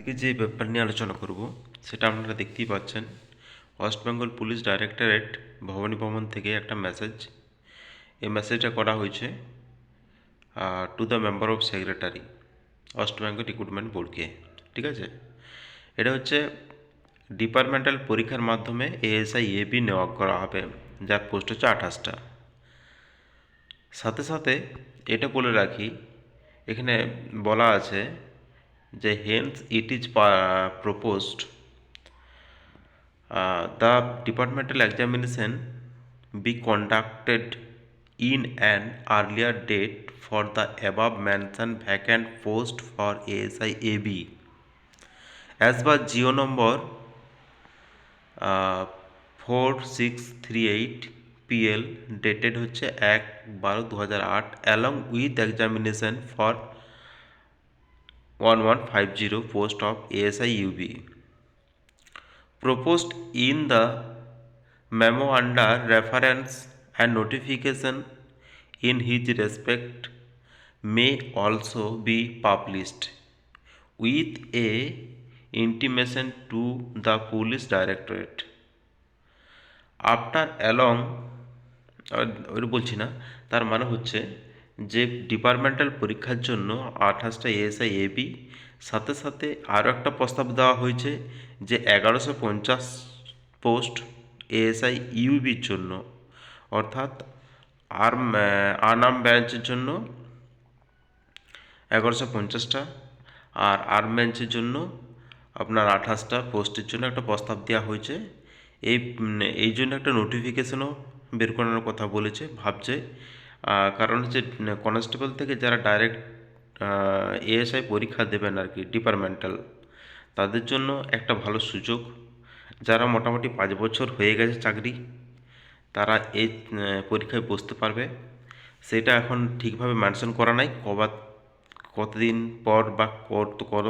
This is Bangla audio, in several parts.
আজকে যে ব্যাপার নিয়ে আলোচনা করব, সেটা আপনারা দেখতেই পাচ্ছেন। West Bengal police directorate Bhabani Bhaban থেকে একটা মেসেজ এই মেসেজটা করা হয়েছে to the member of secretary West Bengal recruitment বোর্ডকে ঠিক আছে? এটা হচ্ছে ডিপার্টমেন্টাল পরীক্ষার মাধ্যমে এএসআই এবি নেওয়া করা হবে, যার পোস্ট হচ্ছে আঠাশটা। সাথে সাথে এটা বলে রাখি, এখানে বলা আছে যে hence it is proposed the departmental examination be conducted in an earlier date for the above mention vacant post for ASI be as per GO number four six three eight PL dated হচ্ছে এক বারো দু হাজার আট along with examination for one one five zero post proposed in the memo under reference and notification in his respect may also be published with a intimation to the police directorate after along বলছি না তার মানে হচ্ছে যে ডিপার্টমেন্টাল পরীক্ষার জন্য আঠাশটা এএসআই এবি সাথে সাথে আরও একটা প্রস্তাব দেওয়া হয়েছে যে এগারোশো পঞ্চাশ পোস্ট এএসআই ইউবির জন্য, অর্থাৎ আর্ম আর্ম ব্রাঞ্চের জন্য এগারোশো পঞ্চাশটা আর আর্ম ব্রাঞ্চের জন্য আপনার আঠাশটা পোস্টের জন্য একটা প্রস্তাব দেওয়া হয়েছে। এই এই জন্য একটা নোটিফিকেশনও বের করানোর কথা বলেছে, ভাবছে কারণ হচ্ছে কনস্টেবল থেকে যারা ডাইরেক্ট এএসআই পরীক্ষা দেবেন আর কি ডিপার্টমেন্টাল তাদের জন্য একটা ভালো সুযোগ। যারা মোটামুটি পাঁচ বছর হয়ে গেছে চাকরি, তারা এই পরীক্ষায় বসতে পারবে। সেটা এখন ঠিকভাবে মেনশন করা নাই কবার কতদিন পর বা কত কত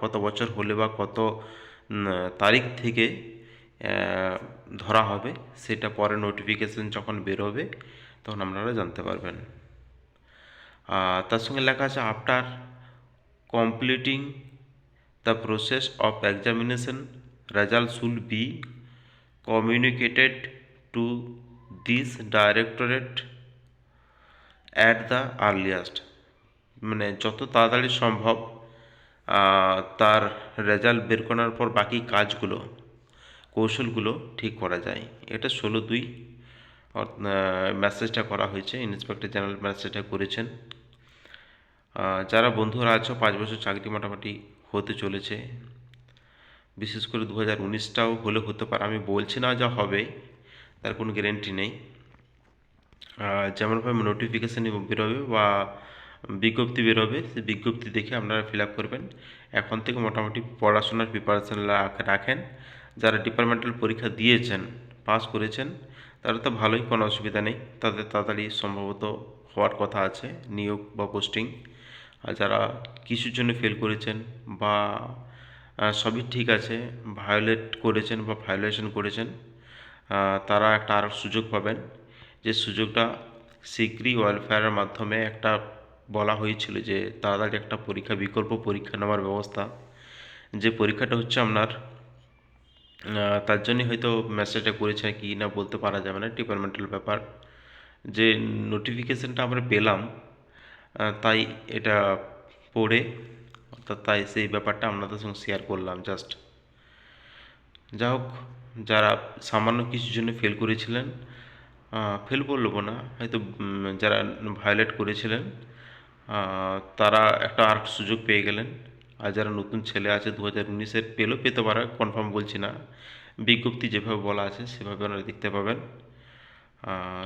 কত বছর হলে বা কত তারিখ থেকে ধরা হবে। সেটা পরে নোটিফিকেশন যখন বেরোবে তখন আপনারা জানতে পারবেন। তার সঙ্গে লেখা আছে after completing the process of examination result should be communicated to this directorate at the earliest মানে যত তাড়াতাড়ি সম্ভব তার রেজাল্ট বের করার পর বাকি কাজগুলো, কৌশলগুলো ঠিক করা যায়। এটা ষোলো দুই মেসেজটা করা হয়েছে ইন্সপেক্টর জেনারেল মেসেজটা করেছেন। যারা বন্ধুরা আছো, পাঁচ বছর চাকরি মোটামুটি হতে চলেছে। বিশেষ করে দু হাজার উনিশটাও হলে হতে পারে, আমি বলছি না যা হবে, তার কোনো গ্যারেন্টি নেই। যেমনভাবে নোটিফিকেশান বেরোবে বা বিজ্ঞপ্তি বেরোবে, সেই বিজ্ঞপ্তি দেখে আপনারা ফিল আপ করবেন। এখন থেকে মোটামুটি পড়াশোনার প্রিপারেশান রাখেন। যারা ডিপার্টমেন্টাল পরীক্ষা দিয়েছেন পাস করেছেন তারা তো ভালোই কোনো অসুবিধা নেই। তাদের তাড়াতাড়ি সম্ভবত হওয়ার কথা আছে, নিয়োগ বা পোস্টিং আর যারা কিছুর জন্য ফেল করেছেন বা সবই ঠিক আছে ভায়োলেট করেছেন বা ভায়োলেশন করেছেন তারা একটা আরও সুযোগ পাবেন। যে সুযোগটা সিক্রি ওয়েলফেয়ারের মাধ্যমে একটা বলা হয়েছিল যে তাড়াতাড়ি একটা পরীক্ষা, বিকল্প পরীক্ষা নেওয়ার ব্যবস্থা। যে পরীক্ষাটা হচ্ছে আপনার তার জন্যই হয়তো মেসেজটা করেছে কি না বলতে পারা যাবে না ডিপার্টমেন্টাল ব্যাপার। যে নোটিফিকেশানটা আমরা পেলাম তাই এটা পড়ে, অর্থাৎ তাই সেই ব্যাপারটা আপনাদের সঙ্গে শেয়ার করলাম জাস্ট যা হোক, যারা সামান্য কিছুর জন্য ফেল করেছিলেন ফেল বলব না, হয়তো যারা ভায়োলেট করেছিলেন তারা একটা আর সুযোগ পেয়ে গেলেন। আর যারা নতুন ছেলে আছে দু হাজার উনিশের পেলেও পেতে পারে কনফার্ম বলছি না। বিজ্ঞপ্তি যেভাবে বলা আছে, সেভাবে আপনারা দেখতে পাবেন।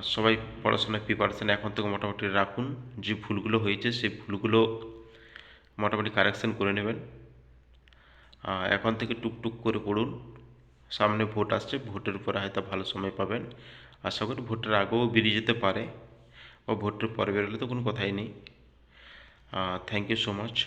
সবাই পড়াশোনায় প্রিপারেশান এখন থেকে মোটামুটি রাখুন। যে ভুলগুলো হয়েছে, সেই ভুলগুলো মোটামুটি কারেকশান করে নেবেন। এখন থেকে টুকটুক করে পড়ুন। সামনে ভোট আসছে, ভোটের উপরে হয়তো ভালো সময় পাবেন। আশা করি ভোটের আগেও বেরিয়ে যেতে পারে। বা ভোটের পরে বেরোলে তো কোনো কথাই নেই। Thank you so much